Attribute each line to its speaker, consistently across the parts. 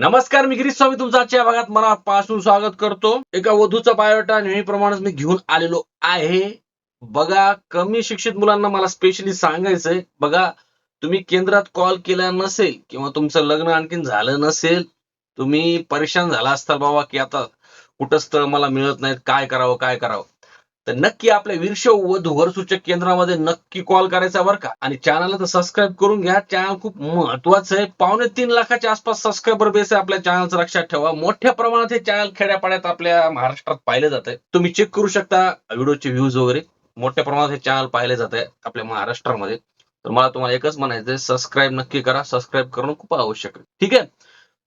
Speaker 1: नमस्कार मी गिरीश स्वामी. तुमचा आजच्या भागात मनापासून स्वागत करतो. एका वधूचा बायोटा नेहमीप्रमाणेच मी घेऊन आलेलो आहे. बघा कमी शिक्षित मुलांना मला स्पेशली सांगायचंय. बघा तुम्ही केंद्रात कॉल केला नसेल किंवा तुमचं लग्न आणखीन झालं नसेल तुम्ही परेशान झाला असताल बाबा की आता कुठं स्थळ मला मिळत नाहीत. काय करावं काय करावं? तर नक्की आपल्या वीरशव व सूचक केंद्रामध्ये नक्की कॉल करायचा बरं का? आणि चॅनलला तर सबस्क्राईब करून घ्या. चॅनल खूप महत्वाचं आहे. पावणे तीन लाखाच्या आसपास सबस्क्रायबर बेस आहे आपल्या चॅनलचं लक्षात ठेवा. मोठ्या प्रमाणात हे चॅनल खेड्यापाड्यात आपल्या महाराष्ट्रात पाहिलं जात आहे. तुम्ही चेक करू शकता व्हिडिओचे व्ह्यूज वगैरे. मोठ्या प्रमाणात हे चॅनल पाहिले जात आहे आपल्या महाराष्ट्रामध्ये. तर मला तुम्हाला एकच म्हणायचं सबस्क्राईब नक्की करा. सबस्क्राईब करणं खूप आवश्यक आहे. ठीक आहे?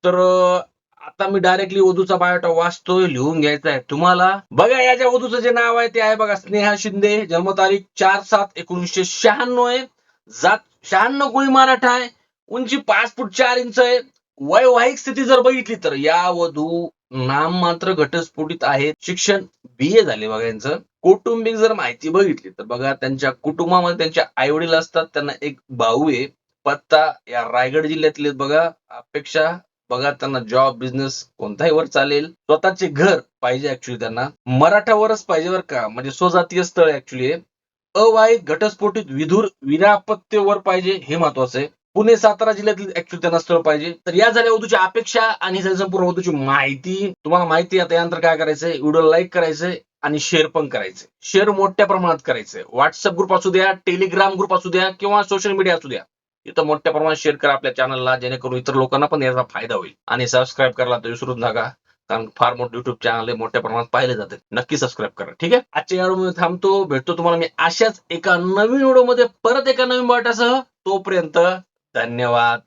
Speaker 1: तर आता मी डायरेक्टली वधूचा बायोटा वाचतोय लिहून घ्यायचा आहे तुम्हाला? बघा याच्या वधूचं जे नाव आहे ते आहे बघा स्नेहा शिंदे जन्मतारीख चार सात एकोणीसशे शहाण्णव आहे. जात शहाण्णव गुळी मराठा आहे. उंची पाच फूट चार इंच आहे. वैवाहिक स्थिती जर बघितली तर या वधू नाम मात्र घटस्फोटित आहेत शिक्षण बी ए झाले बघा यांचं. कौटुंबिक जर माहिती बघितली तर बघा त्यांच्या कुटुंबामध्ये त्यांच्या आई वडील असतात त्यांना एक भाऊ आहे. पत्ता या रायगड जिल्ह्यातले बघा. अपेक्षा बघा त्यांना जॉब बिझनेस कोणताही वर चालेल. स्वतःचे घर पाहिजे ऍक्च्युली त्यांना. मराठावरच पाहिजे बरं का. म्हणजे स्वजातीय स्थळ ऍक्च्युली आहे अवाहित घटस्फोटित विधुर विनापत्तेवर पाहिजे हे महत्वाचं आहे. पुणे सातारा जिल्ह्यातील ऍक्च्युली त्यांना स्थळ पाहिजे. तर या झाल्या वधूच्या अपेक्षा आणि संपूर्ण वधूची माहिती. तुम्हाला माहिती आहे आता यानंतर काय करायचंय? व्हिडिओ लाईक करायचंय आणि शेअर पण करायचंय. शेअर मोठ्या प्रमाणात करायचंय. व्हॉट्सअप ग्रुप असू द्या टेलिग्राम ग्रुप असू द्या किंवा सोशल मीडिया असू द्या. इथं मोठ्या प्रमाणात शेअर करा आपल्या चॅनलला जेणेकरून इतर लोकांना पण याचा फायदा होईल. आणि सबस्क्राईब करायला तर विसरूच नका कारण फार मोठं युट्यूब चॅनल आहे मोठ्या प्रमाणात पाहिले जाते. नक्की सबस्क्राईब करा ठीक आहे? आजच्या या व्हिडिओ थांबतो. भेटतो तुम्हाला मी अशाच एका नवीन व्हिडिओमध्ये परत एका नवीन बाटासह. तोपर्यंत धन्यवाद.